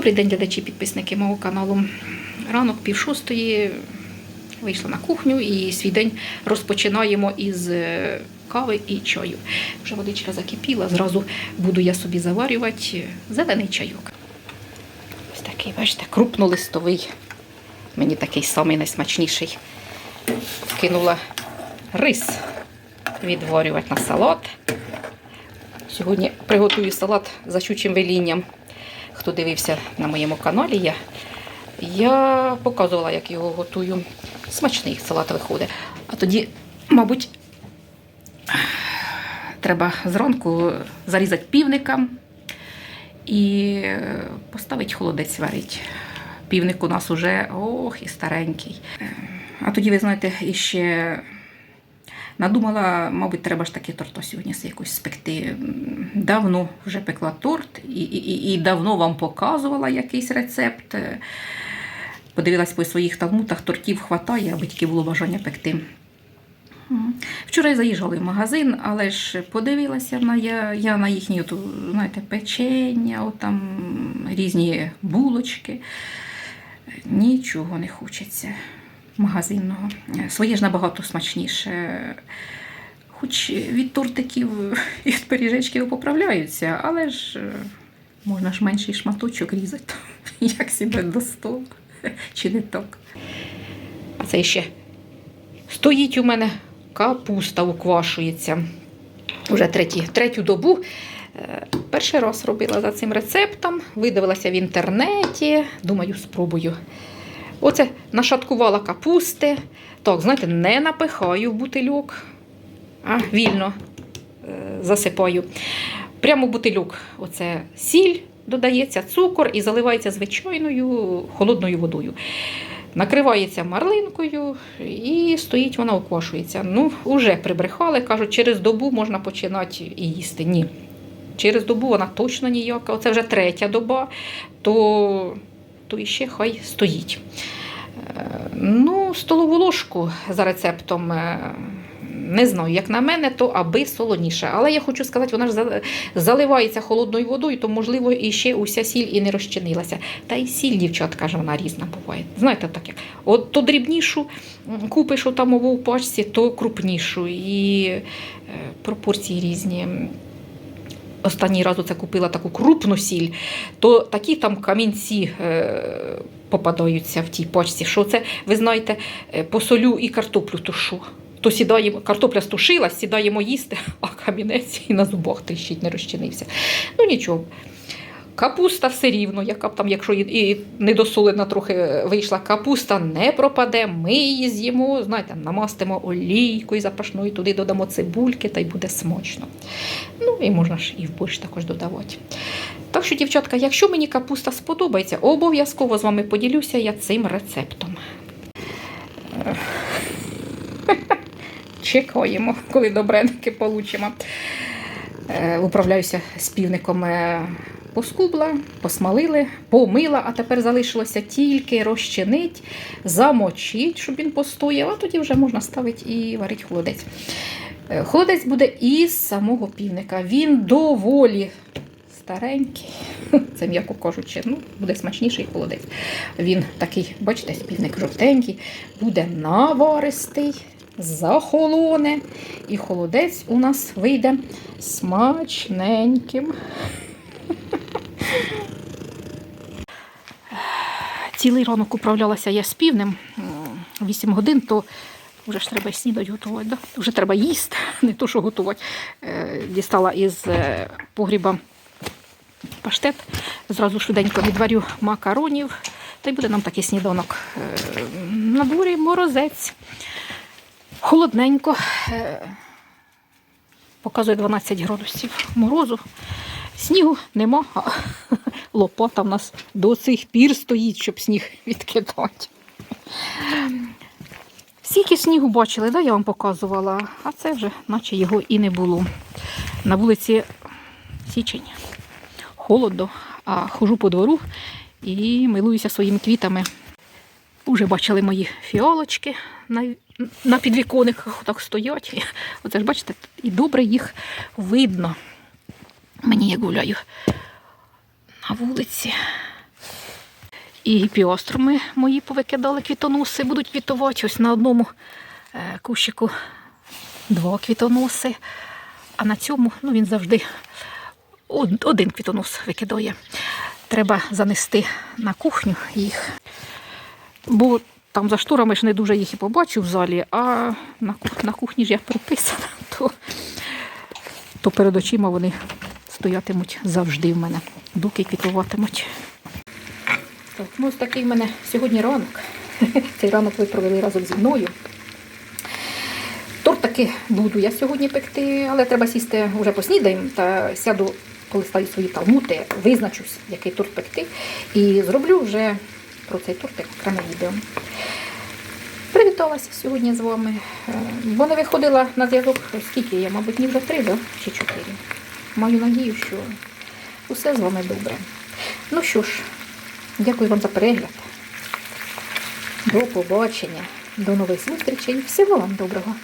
Добрий день, глядачі, підписники мого каналу. Ранок пів шостої вийшла на кухню і свій день розпочинаємо із е, кави і чаю. Вже водичка закипіла, зразу буду я собі заварювати зелений чайок. Ось такий, бачите, крупнолистовий. Мені такий самий найсмачніший. Кинула рис відварювати на салат. Сьогодні приготую салат за щучим велінням. Хто дивився на моєму каналі, я, я показувала, як його готую. Смачний салат виходить. А тоді, мабуть, треба зранку зарізати півника і поставити холодець варити. Півник у нас уже ох і старенький. А тоді, ви знаєте, іще Надумала, мабуть, треба ж таки торта сьогодні якось спекти. Давно вже пекла торт і, і, і давно вам показувала якийсь рецепт. Подивилась по своїх талмутах, тортів хватає, аби тільки було бажання пекти. Вчора я заїжджала в магазин, але ж подивилася на я, я на їхні от, знаєте, печення, от там різні булочки. Нічого не хочеться магазинного. Своє ж набагато смачніше. Хоч від тортиків і від пиріжечків поправляються, але ж е, можна ж менший шматочок різати, як себе до столу. Чи не так? А це ще стоїть у мене капуста уквашується. Уже треті, третю добу. Е, Перший раз робила за цим рецептом, видивилася в інтернеті. Думаю, спробую. Оце нашаткувала капусти. Так, знаєте, не напихаю в бутильок, а вільно е, засипаю. Прямо в бутильок оце сіль додається, цукор і заливається звичайною холодною водою. Накривається марлинкою і стоїть, вона оквашується. Ну, вже прибрехали, кажуть, через добу можна починати і їсти. Ні. Через добу вона точно ніяка. Оце вже третя доба, то то іще хай стоїть. Е, Ну, столову ложку за рецептом. е, Не знаю, як на мене, то аби солоніше. Але я хочу сказати, вона ж заливається холодною водою, то, можливо, і ще уся сіль і не розчинилася. Та й сіль, дівчатка, ж вона різна буває. Знаєте, так як от то дрібнішу купиш там в пачці, то крупнішу. І е, пропорції різні. Останній раз оце купила таку крупну сіль, то такі там камінці е, попадаються в тій пачці. Що це, ви знаєте, е, посолю і картоплю тушу. То сідаємо, картопля стушилась, сідаємо їсти, а камінець і на зубах тріщить, не розчинився. Ну нічого. Капуста все рівно, яка б там, якщо і недосолена трохи вийшла, капуста не пропаде, ми її з'їмо, знаєте, намастимо олійкою запашною, туди додамо цибульки, та й буде смачно. Ну і можна ж і в борщ також додавати. Так що, дівчатка, якщо мені капуста сподобається, обов'язково з вами поділюся я цим рецептом. Чекаємо, коли добреньки получимо. Е, Управляюся з півником. е, Поскубла, посмалили, помила, а тепер залишилося тільки розчинить, замочить, щоб він постояв, а тоді вже можна ставити і варити холодець. Е, Холодець буде із самого півника. Він доволі старенький, це м'яко кажучи, ну, буде смачніший холодець. Він такий, бачите, півник жовтенький, буде наваристий, захолоне, і холодець у нас вийде смачненьким. Цілий ранок управлялася я з півнем. 8 годин, то вже ж треба й снідати готувати. Да? Вже треба їсти, не то, що готувати. Е, Дістала із е, погріба паштет. Зразу швиденько відварю макаронів. Та й буде нам такий сніданок. Е, На дворі морозець. Холодненько. Е, Показує 12 градусів морозу. Снігу нема, а лопата в нас до цих пір стоїть, щоб сніг відкидати. Скільки снігу бачили, да, я вам показувала, а це вже наче його і не було. На вулиці січень. Холодно, а хожу по двору і милуюся своїми квітами. Уже бачили мої фіалочки на, підвіконниках так стоять. Оце ж бачите, і добре їх видно. Мені я гуляю на вулиці. І піоструми мої повикидали квітоноси, будуть квітувати. Ось на одному е, кущику два квітоноси, а на цьому ну, він завжди один квітонос викидає. Треба занести на кухню їх. Бо там за шторами ж не дуже їх і побачу в залі, а на, кух- на кухні ж я приписана, то, то перед очима вони стоятимуть завжди в мене, доки квітуватимуть. Так, ну ось такий в мене сьогодні ранок. Цей ранок ви провели разом зі мною. Торт таки буду я сьогодні пекти, але треба сісти вже поснідаємо та сяду, коли ставлю свої талмути, визначусь, який торт пекти. І зроблю вже про цей тортик окреме відео. Привіталася сьогодні з вами, е, бо не виходила на зв'язок скільки я, мабуть, ні вже три да? чи чотири. Маю надію, що усе з вами добре. Ну що ж, дякую вам за перегляд. До побачення, до нових зустрічей. Всього вам доброго.